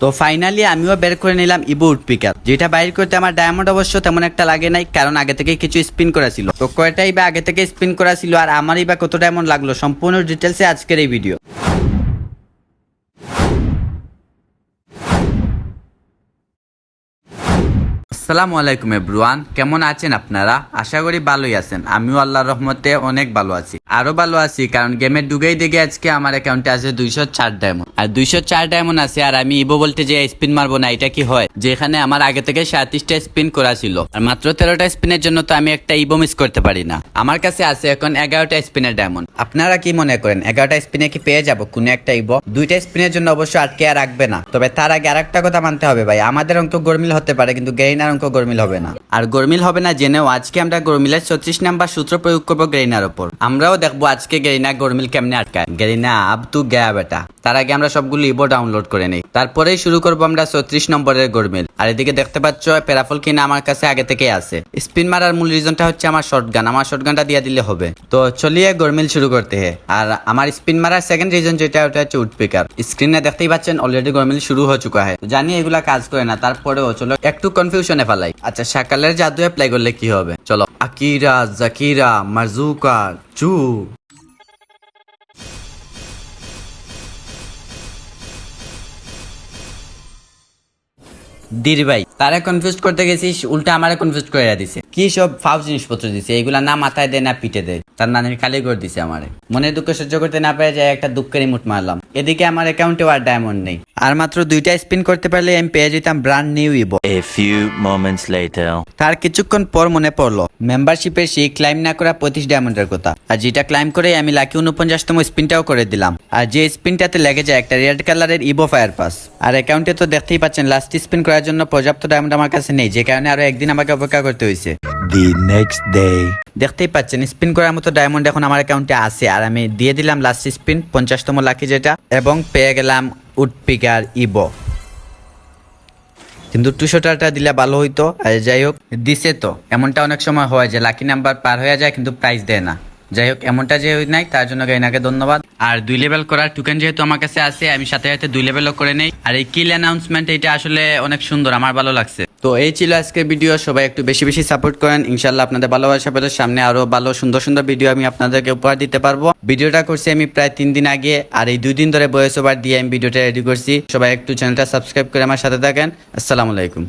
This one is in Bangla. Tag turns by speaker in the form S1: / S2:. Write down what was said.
S1: তো ফাইনালি আমিও বের করে নিলাম ইবো উডপিকার। যেটা বাইর করতে আমার ডায়মন্ড অবশ্য তেমন একটা লাগে নাই, কারণ আগে থেকে কিছু স্পিন করা ছিল। তো কয়টাই বা আগে থেকে স্পিন করা ছিল আর আমারই বা কত ডায়মন্ড লাগল, সম্পূর্ণ ডিটেলসে আজকের এই ভিডিও আসসালামু আলাইকুম এভরিওয়ান কেমন আছেন আপনারা? আশা করি ভালোই আছেন। আমিও আল্লাহর রহমতে অনেক ভালো আছি। আরও ভালো আছি, কারণ গেমের ডুগেই দেখে আজকে আমার অ্যাকাউন্টে আছে দুইশো চার ডায়মন্ড আর দুইশো চার ডায়মন্ড আছে, আর আমি ইবো বলতে যে স্পিন মারবো না, এটা কি হয়? যেখানে আমার আগে থেকে সাঁত্রিশটা স্পিন করা ছিল। আর মাত্র তেরোটা স্পিনের জন্য তো আমি একটা ইবো মিস করতে পারি না। আমার কাছে আছে এখন এগারোটা স্পিনের ডায়মন্ড আপনারা কি মনে করেন, এগারোটা স্পিনে কি পেয়ে যাব? কোনো একটা ইবো দুইটা স্পিনের জন্য অবশ্য আটকে আর রাখবে না। তবে তার আগে আরেকটা কথা মানতে হবে ভাই, আমাদের অঙ্ক গরমিল হতে পারে, কিন্তু গেইনার অঙ্ক গরমিল হবে না। আর গরমিল হবে না জেনেও আজকে আমরা গরমিলের ছত্রিশ নাম্বার সূত্র প্রয়োগ করব গেরিনার ওপর। আমরাও দেখব আজকে গেরিনা গরমিল কেমনে আটকায়। গেরিনা আব তু গয়া বেটা। তার আগে আমরা সবগুলো ইবো ডাউনলোড করে নেই। তারপরেই শুরু করব আমরা ছত্রিশ নম্বরের গরমিল। আর এদিকে দেখতে পাচ্ছ, প্যারাফল কিনা আমার কাছে আগে থেকে আছে। স্পিন মারার মূল রিজনটা হচ্ছে আমার শর্ট গান আমার শর্ট গানটা দিয়ে দিলে হবে। তো চলিয়ে গরমিল শুরু করতে হে। আর আমার স্পিন মারার সেকেন্ড রিজন যেটা, ওটা হচ্ছে উডপিকার। স্ক্রিনে দেখতেই পাচ্ছেন অলরেডি গরমিল শুরু হয়ে চুকা হয় জানি এগুলা কাজ করে না, তারপরেও চলো একটু কনফিউশনে ফেলাই। আচ্ছা সকালের জাদু অ্যাপ্লাই করলে কি হবে? চলো, আকিরা, জাকিরা, মারজুকা চু দিদি ভাই, তারা কনফিউজ করতে গেছিস, উল্টা আমারে কনফিউজ করে দিছে। কি সব ফাউ জিনিসপত্র দিছে, এগুলা না মাথায় দেয়, না পিঠে দেয়। তার নানির খালি করে দিছে আমারে। মনে দুঃখ সহ্য করতে না পেরে যায় একটা দুঃখের মুট মারলাম। এদিকে আমার অ্যাকাউন্টে আর ডায়মন্ড নেই। আর মাত্র দুইটা স্পিন করতে পারলে আমি পেয়ে যেতাম ব্র্যান্ড নিউ ইবো
S2: A few moments later.
S1: তার কিছুক্ষণ পর মনে পড়ল মেম্বারশিপের সেই ক্লাইম না করা পঁচিশ ডায়মন্ডের কথা। আর যেটা ক্লাইম করে আমি লাকি উনপঞ্চাশতম স্পিনটাও করে দিলাম। আর যে স্পিনটাতে লেগে যায় একটা রেড কালারের ইবো ফায়ার পাস আর অ্যাকাউন্টে তো দেখতেই পাচ্ছেন লাস্ট স্পিন করার জন্য পর্যাপ্ত ডায়মন্ড আমার কাছে নেই যে কারণে আরও একদিন আমাকে অপেক্ষা করতে হয়েছে।
S2: The next day.
S1: দেখতেই পাচ্ছেন স্পিন করার মতো ডায়মন্ড এখন আমার অ্যাকাউন্টে আছে। আর আমি দিয়ে দিলাম লাস্ট স্পিন পঞ্চাশতম লাকি যেটা, এবং পেয়ে গেলাম উডপিকার ইবো। কিন্তু টুশোটারটা দিলে ভালো হইতো, আর যাই হোক, দিছে তো। এমনটা অনেক সময় হয় যে লাকি নাম্বার পার হয়ে যায়, কিন্তু প্রাইজ দেয় না। যাই হোক, এমনটা যে নাই, তার জন্য গাইনাকে ধন্যবাদ। আর দুই লেভেল করার টোকেন যেহেতু আমার কাছে আছে, আমি সাথে সাথে দুই লেভেলও করে নেই। আর এই কিল অ্যানাউন্সমেন্ট এটা আসলে অনেক সুন্দর, আমার ভালো লাগছে। তো এই ছিল আজকের ভিডিও সবাই একটু বেশি বেশি সাপোর্ট করেন। ইনশাল্লাহ আপনাদের ভালোবাসা পেলে সামনে আরও ভালো, সুন্দর সুন্দর ভিডিও আমি আপনাদেরকে উপহার দিতে পারব। ভিডিওটা করছি আমি প্রায় তিন দিন আগে, আর এই দুই দিন ধরে বয়স ওভার দিয়ে আমি ভিডিওটা রেডি করছি। সবাই একটু চ্যানেলটা সাবস্ক্রাইব করে আমার সাথে থাকেন। আসসালামু আলাইকুম।